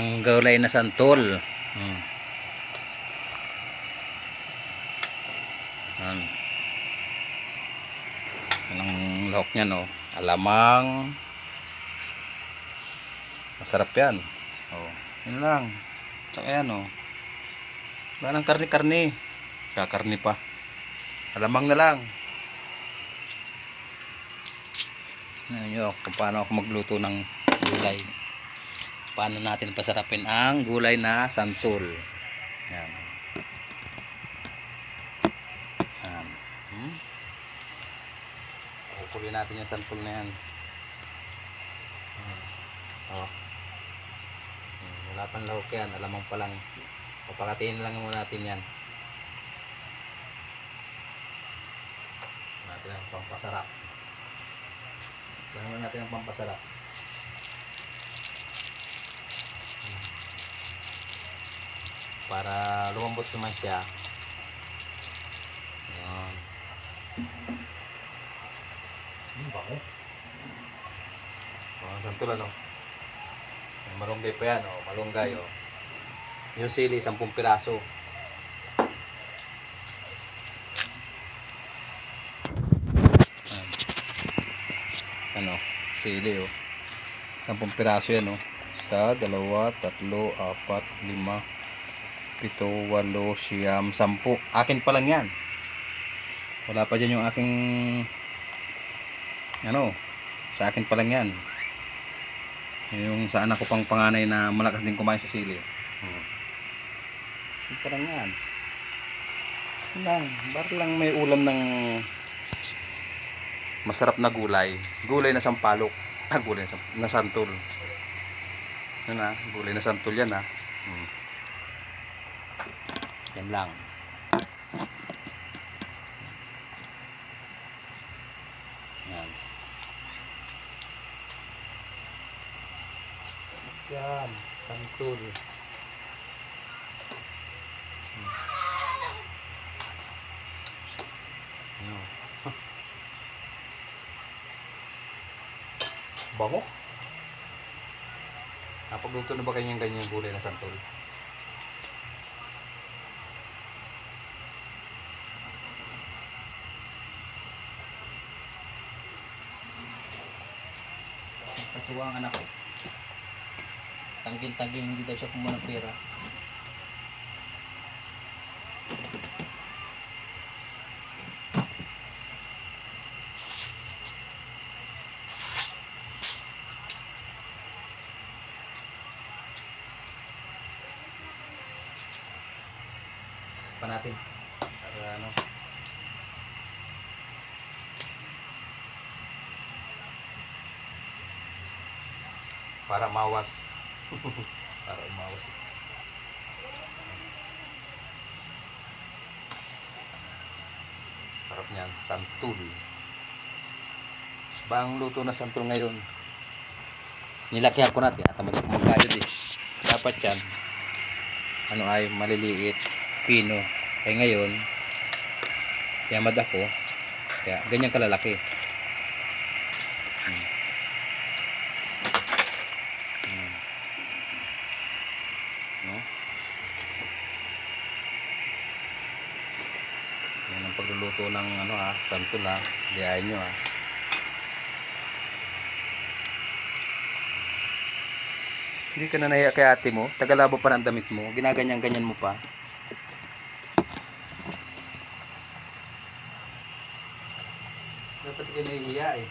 ang gulay na santol. Hmm. Yan. Yan ang lahok niya, no? Alamang. Masarap yan. Oh, yun lang. Tsaka yan, oh. Wala nang karni-karni. Kakarni pa. Alamang na lang. Ano nyo kung paano ako magluto ng gulay. Paano natin pasarapin ang gulay na santol. Yan. Yan. Hmm? Kukulin natin yung santol na yan. Hmm. Oh. Hmm, Wala pang lahok yan. Alamang pa lang. Papakatiin lang muna natin yan. Natin ang pampasarap. Gawin natin ang pampasarap. Para lumambot naman siya. Ayan. Ano ba ko? Oh, santol ano? May Malunggay pa yan, oh. Malunggay, oh. Yung sili, 10 piraso. Ano? Sili, oh. 10 piraso yan, oh. Sa dalawa, tatlo, apat, lima, pito, walo, siyam, sampu. Akin pa lang yan. Wala pa dyan yung aking ano, sa akin pa lang yan. Yung sa anak ko pang panganay na malakas din kumain sa sili. Hmm. Yun pa lang yan. Lang. Bara lang may ulam ng masarap na gulay. Gulay na sampalok. Ah, gulay na, na santol. Yun na, gulay na santol yan ha. Hmm. Yan lang. Yan. Yan, santol. Hmm. Bango? Napagluto na ba kanyang ganyang gulay na santol? Katuwa ang anak ko. Tangging-tangging hindi daw siya kumuha ng pera. Pa natin. Para ano. Para mawas. para umawas. Sarap niyan, santul. Bang luto na santul ngayon. Nilakihan ko natin at mag magkayod eh. Dapat yan. Ano ay maliliit. Pino. Eh ngayon, yamad ako. Kaya ganyan kalalaki. Hmm. Hmm. No? Yan pagluluto ng ano ha, santul ha. Diyain nyo ha. Hindi ka na nahiya kay ate mo. Tagalabo pa ng damit mo. Ginaganyan-ganyan mo pa. Dapat ka nahihiya eh.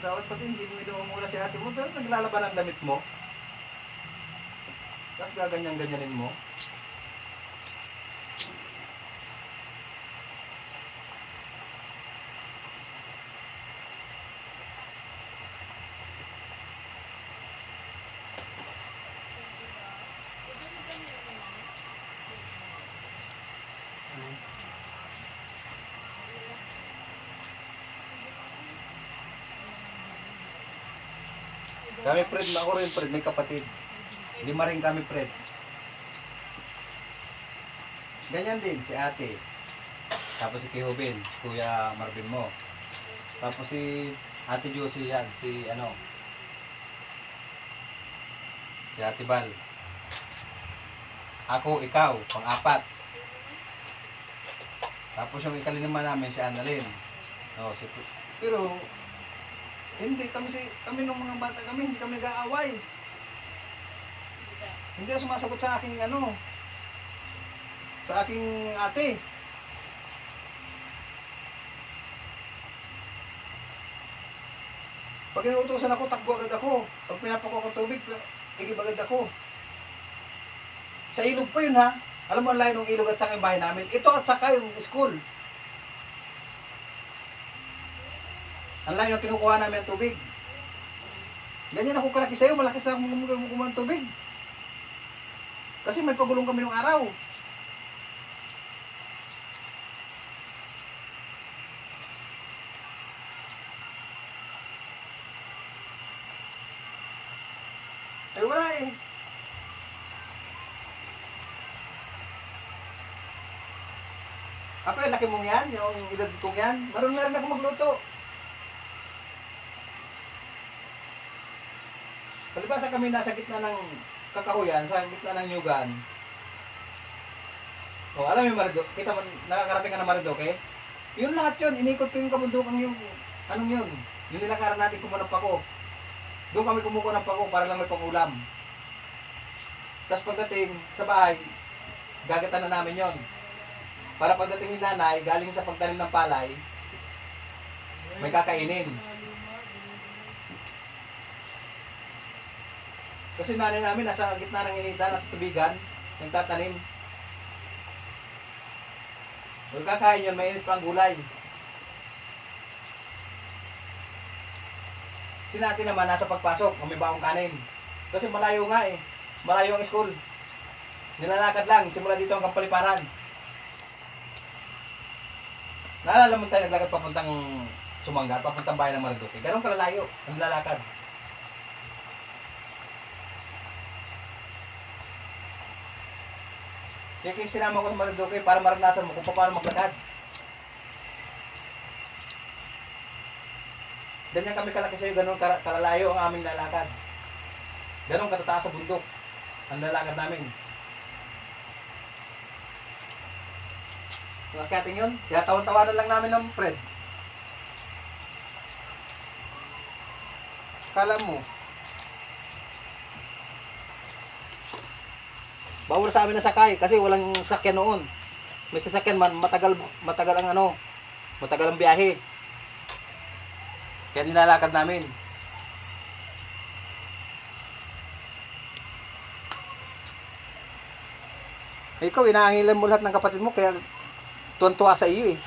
Dapat pati hindi mo inuumula si ate mo. Dapat naglalaban ng damit mo. Tapos gaganyan-ganyanin mo. Kami Fred, ako rin Fred, may kapatid. Lima rin kami Fred. Ganyan din si ate. Tapos si Kihobin, Kuya Marvin mo. Tapos si Ate Josie yan, si ano, si Ate Bal. Ako, ikaw, pang-apat. Tapos yung ikalinaman namin si Annalyn. Oh, si Pero, hindi kami si kami nung mga bata kami, hindi kami nag-aaway. Hindi ako sumasagot sa aking ano, sa aking ate. Pag inuutosan ako, takbo agad ako. Pag pinapako ako tubig, igib agad ako. Sa ilog pa yun ha. Alam mo ang layo ng ilog at saka yung bahay namin. Ito at saka yung school. Ang layo ng kinukuha namin ang tubig. Ganyan ako kalaki sa'yo, malaki sa akong kumukuha ng tubig. Kasi may pagulong kami nung araw. Eh wala eh. Ako yung laki mong yan, yung edad kong yan. Marunong na rin ako magluto. Palibasa kami nasa gitna ng kakahuyan, sa gitna ng nyugan. O, alam mo yung Marinduque? Kita mo, nakakarating ka ng Marinduque? Yun lahat yun, inikot ko yung kabundukan yung, anong yun? Yung nilakaran natin kumuha ng pako. Doon kami kumukuha ng pako para lang may pangulam. Tapos pagdating sa bahay, gagatan na namin yon. Para pagdating ni nanay, galing sa pagtanim ng palay, may kakainin. Kasi nanay namin nasa gitna ng inita, nasa tubigan, nagtatanim. Huwag kakain yun, mainit pa ang gulay. Si natin naman nasa pagpasok, may baong kanin. Kasi malayo nga eh. Malayo ang school. Nilalakad lang, simula dito hanggang paliparan. Naalala mo tayo naglakad papuntang Sumangga, papuntang bayan ng Marinduque. Ganun kalalayo, ang lalakad. Kaya kaya sinama ko sa Marinduque para maranasan mo kung paano maglakad. Ganyan kami kalaki sa'yo, ganun kal- kalalayo ang aming lalakad. Ganun katataas sa bundok ang lalakad namin. Yung akyating yun, kaya tawan-tawanan lang namin ng Fred. Kala mo, bawal sa amin na sakay kasi walang sakyan noon. May sasakyan man, matagal, matagal ang ano, matagal ang biyahe. Kaya nilalakad namin. Ikaw, inaangilan mo lahat ng kapatid mo, kaya tuwan-tuwa sa iyo eh.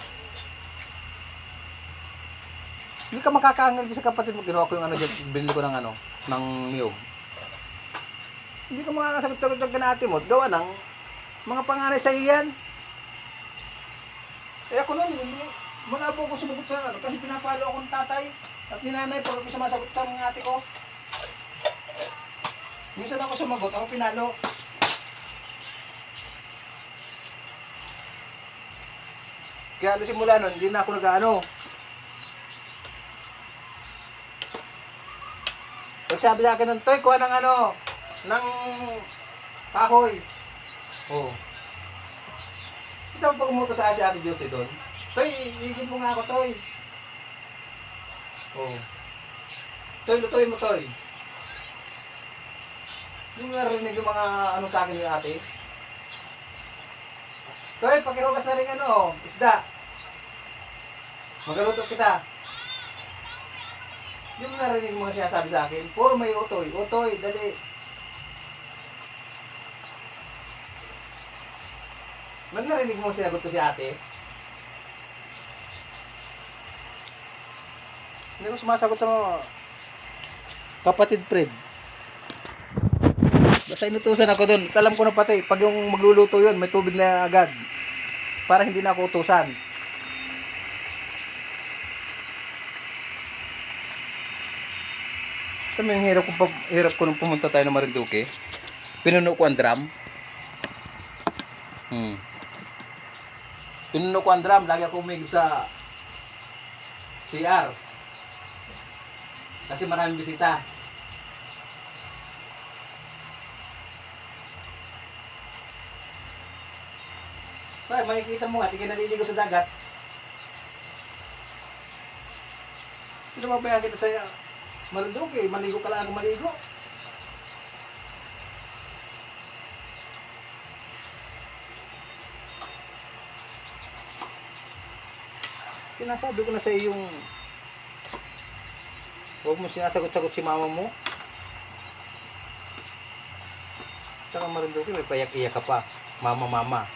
Hindi ka makakaangil din sa kapatid mo. Ginawa ko yung ano dyan, binili ko ng ano, ng niyog. Hindi ka makakasagot-sagot ng kanati mo. Gawa ng mga panganay sa iyo yan. Eh ako nun, hindi, malabo ko sumagot sa ano, kasi pinapalo ako ng tatay at ni nanay pag ako sumasagot sa mga ate ko. Minsan ako sumagot, ako pinalo. Kaya ano simula nun, hindi na ako nag-ano. Pag sabi sa akin nun, Toy, kuha ng ano, ng kahoy. Oh. Kita mo pag umuto sa si Ate Josie doon? Toy, igib mo nga ako, Toy. Oh. Toy, lutuin mo, Toy. Yung narinig yung mga ano sa akin yung ate. Toy, pakihugas na rin ano, isda. Magaluto kita. Yung narinig mo siya sabi sa akin, puro may utoy. Utoy, dali. Nang narinig mo sinagot ko si ate, hindi ko sumasagot sa mga kapatid Fred. Basta inutusan ako doon. Alam ko na pati, pag yung magluluto yun, may tubig na agad. Para hindi na ako utusan. Sa may hirap ko, hirap ko nung pumunta tayo ng Marinduque. Pinuno ko ang drum. Hmm. Pinuno ko ang drum. Lagi ako umigip sa CR. Kasi maraming bisita. Ay, makikita mo nga, tingin naliligo sa dagat. Hindi naman ba kita sa Marinduque, maligo ka lang ako maligo. Sinasabi ko na sa iyo yung Huwag mo sinasagot-sagot si mama mo. Tsaka Marinduque, may payak-iyak ka pa. Mama, mama.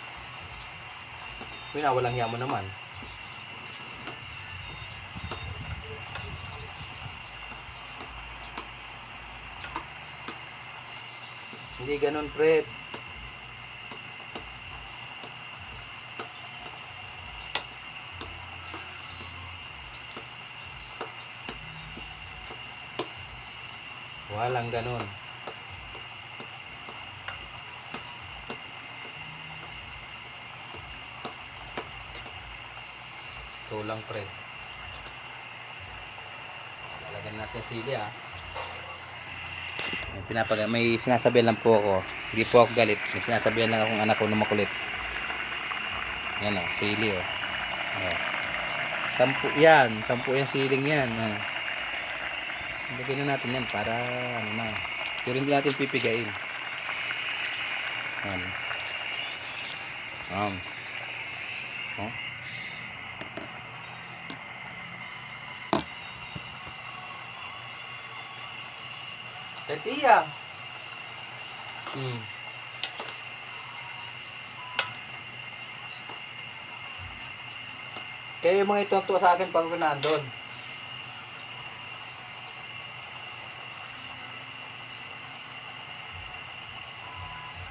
Winawalang mo naman. Hindi ganun, Fred. Walang ganun. Ito lang, pre. Lagyan natin sili, ah. May, pinapag may sinasabihan lang po ako. Hindi po ako galit. May sinasabihan lang akong anak ko na makulit. Yan, oh. Sili, oh. oh. Sampu yan. Sampu yung siling yan. Oh. Lagyan na natin yan para ano na. Pero hindi natin pipigain. Yan. Um. Oh. Tetia. Hmm. Kaya yung mga ito tuwa sa akin pag nandun.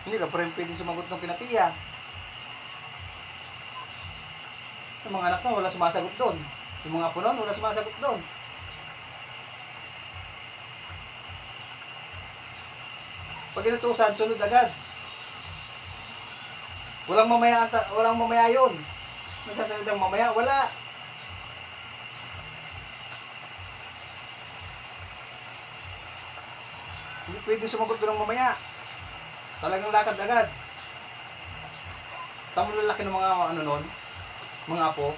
Hindi ka pa rin pwede sumagot ng pinatiya. Yung mga anak mo, wala sumasagot doon. Yung mga apo nun, wala sumasagot doon. Pag inutusan, sunod agad. Walang mamaya, walang mamaya yun. May sasagot ang mamaya, wala. Hindi pwede sumagot doon ng mamaya. Talagang lakad agad. Tama lalaki ng mga ano nun, mga apo.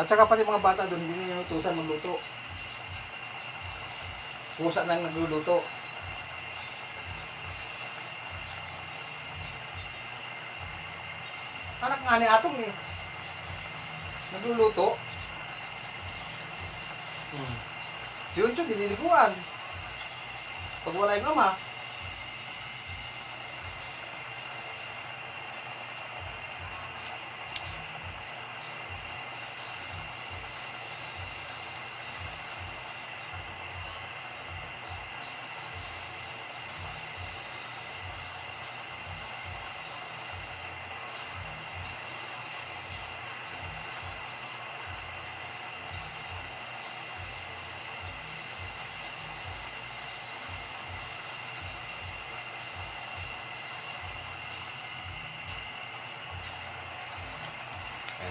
At saka pati mga bata doon, hindi nila inutusan magluto. Pusa nang nagluluto. Anak nga ni Atong eh. Nagluluto. Hmm. Si Uncho, diniliguan. Pag wala yung ama,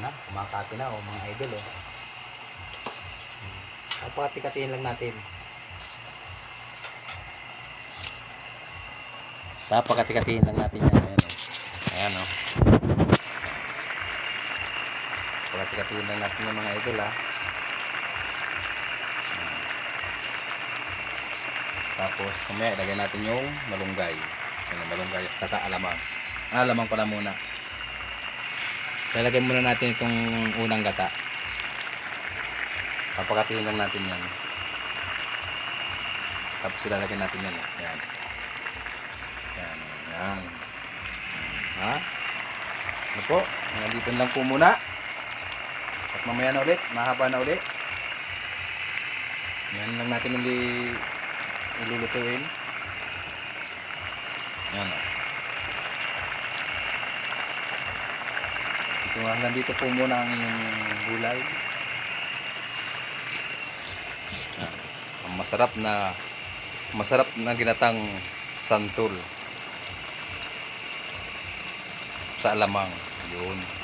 na, kumakati na oh, mga idol oh. Papakati-katiin lang natin. Papakati-katiin lang natin yan. Ayan oh. Ayan oh. Papakati-katiin lang natin yung mga idol ah. Tapos, kumaya, lagyan natin yung malunggay. Yung malunggay, saka alamang. Alamang pala muna. Lalagyan muna natin itong unang gata. Papakatiin lang natin yan. Tapos ilalagyan natin yan. eh. Yan. Yan. Yan. Ha? Ano po? Nandito lang po muna. At mamaya na ulit. Mahaba na ulit. Yan lang natin uli ilulutuin. Yan. oh. Ito hanggang dito po muna ang gulay. Ah, ang masarap na masarap na ginatang santol. Sa alamang. Yun.